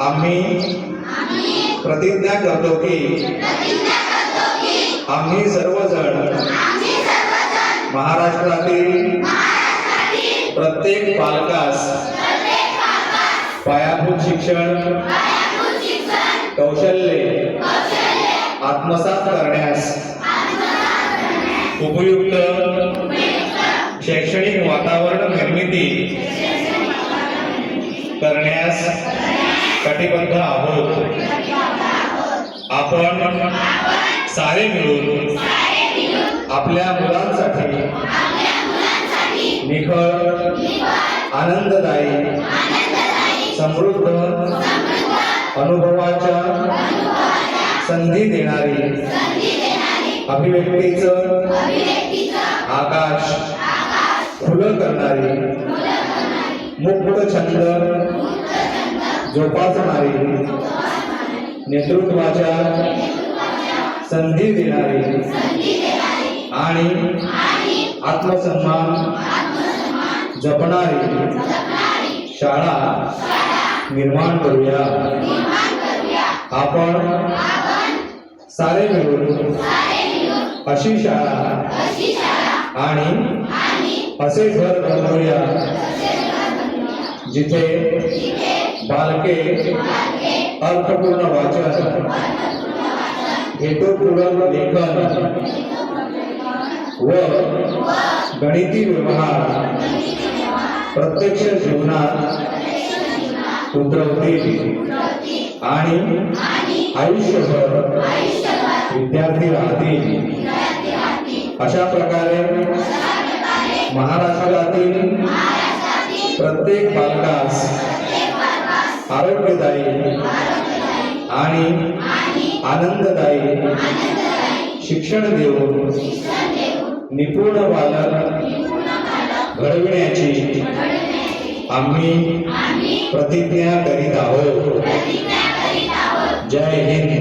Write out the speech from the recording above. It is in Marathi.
आम्ही प्रतिज्ञा करतो की आम्ही सर्वजण महाराष्ट्रातील प्रत्येक पालकास पायाभूत शिक्षण कौशल्ये आत्मसात करण्यास उपयुक्त शैक्षणिक वातावरण निर्मिती करण्यास कटिबद्ध आहोत. आपण सारे मिळून आपल्या मुलांसाठी निखळ आनंददायी समृद्ध अनुभवाच्या संधी देणारी अभिव्यक्तीचं आकाश खुलं करणारी मुक्त छंद जोपासणारी नेतृत्वाच्या संधी देणारी आणि आत्मसन्मान जपणारी शाळा निर्माण करूया. आपण सारे मिळून अशी शाळा आणि असे घर बनवूया. जिथे बालके अर्थपूर्ण वाचन हेतुपूर्ण लेखन व गणिती व्यवहार प्रत्यक्ष जीवनात उतरवतील. आणि आयुष्यभर विद्यार्थी राहतील. अशा प्रकारे महाराष्ट्रातील प्रत्येक बालकास आरोग्यदायी आणि आनंददायी शिक्षण देऊन निपुण बालक घडविण्याची आम्ही प्रतिज्ञा करीत आहोत. जय हिंद.